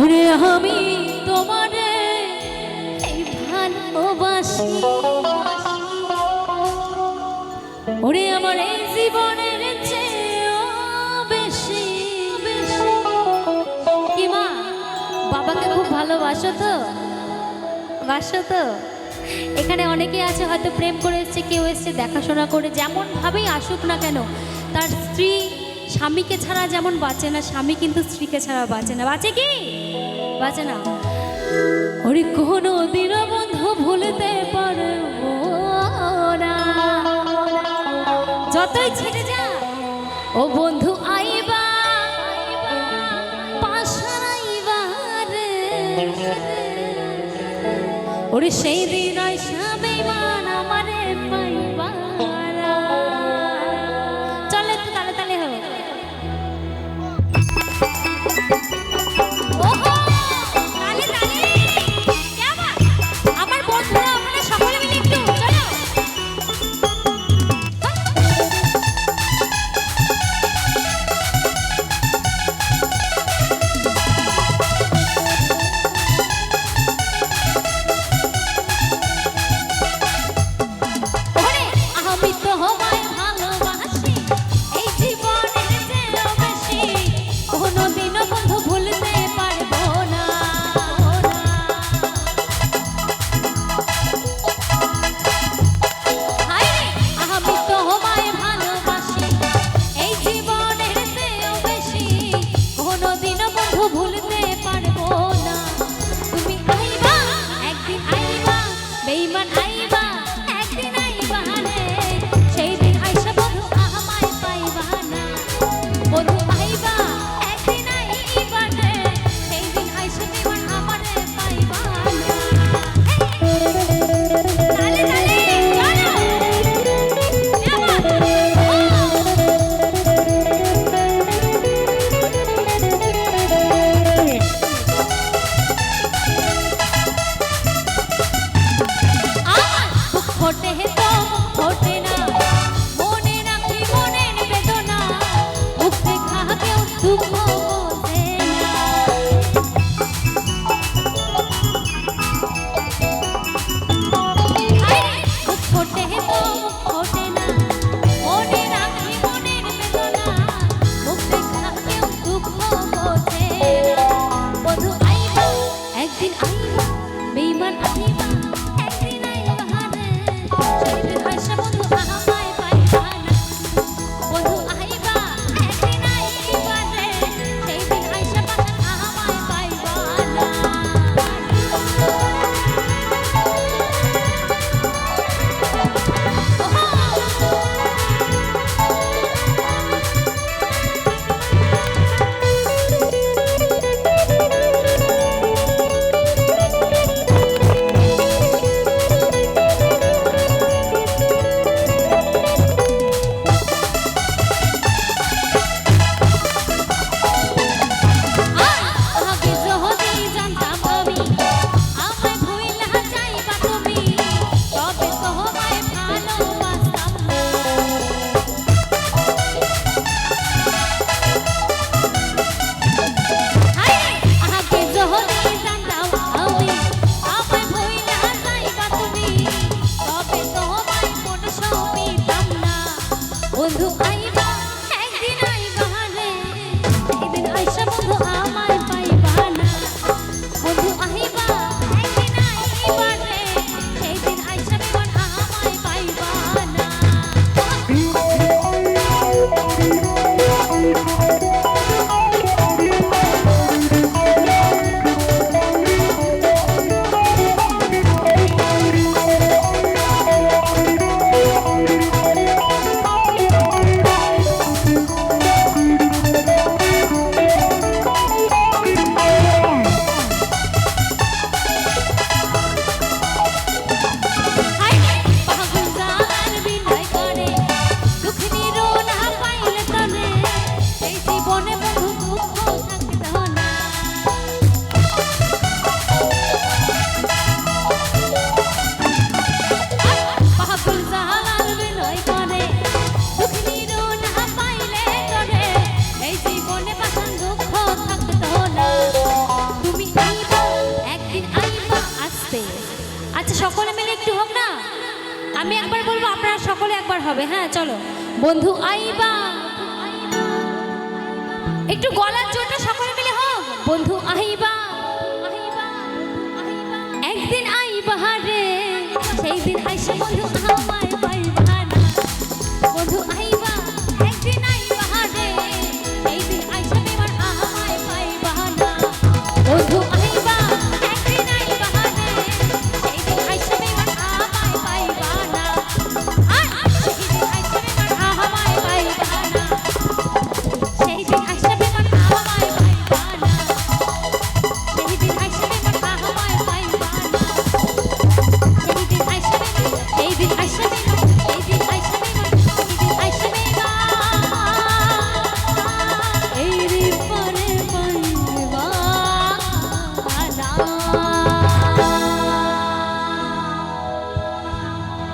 ওরে আমি তোমারে ভালোবাসি। ওরে আমার এই জীবনের চেয়েও বেশি। কি মা, বাবাকে খুব ভালোবাসো তো? বাসো তো? এখানে অনেকে আছে, হয়তো প্রেম করে এসছে, কেউ এসছে, দেখাশোনা করে, যেমন ভাবেই আসুক না কেন, তার স্ত্রী স্বামীকে ছাড়া যেমন বাঁচে না, স্বামী কিন্তু স্ত্রীকে ছাড়া বাঁচে না। বাঁচে কি? বাঁচে না? ওরে কোনো দিন বন্ধু ভুলতে পারব না। যতই ছেড়ে যা, ও বন্ধু আইবা পাশার আইবা ওরে সেই দিন আইসাবে মান আমারে পাইবারা হবে হ্যাঁ চলো। বন্ধু, আইবা। একটু গলার জোরটা সকলে মিলে হোক। বন্ধু, আইবা। একদিন আইবা রে সেই দিন আইসা বন্ধু আমার পাইবা না। বন্ধু আই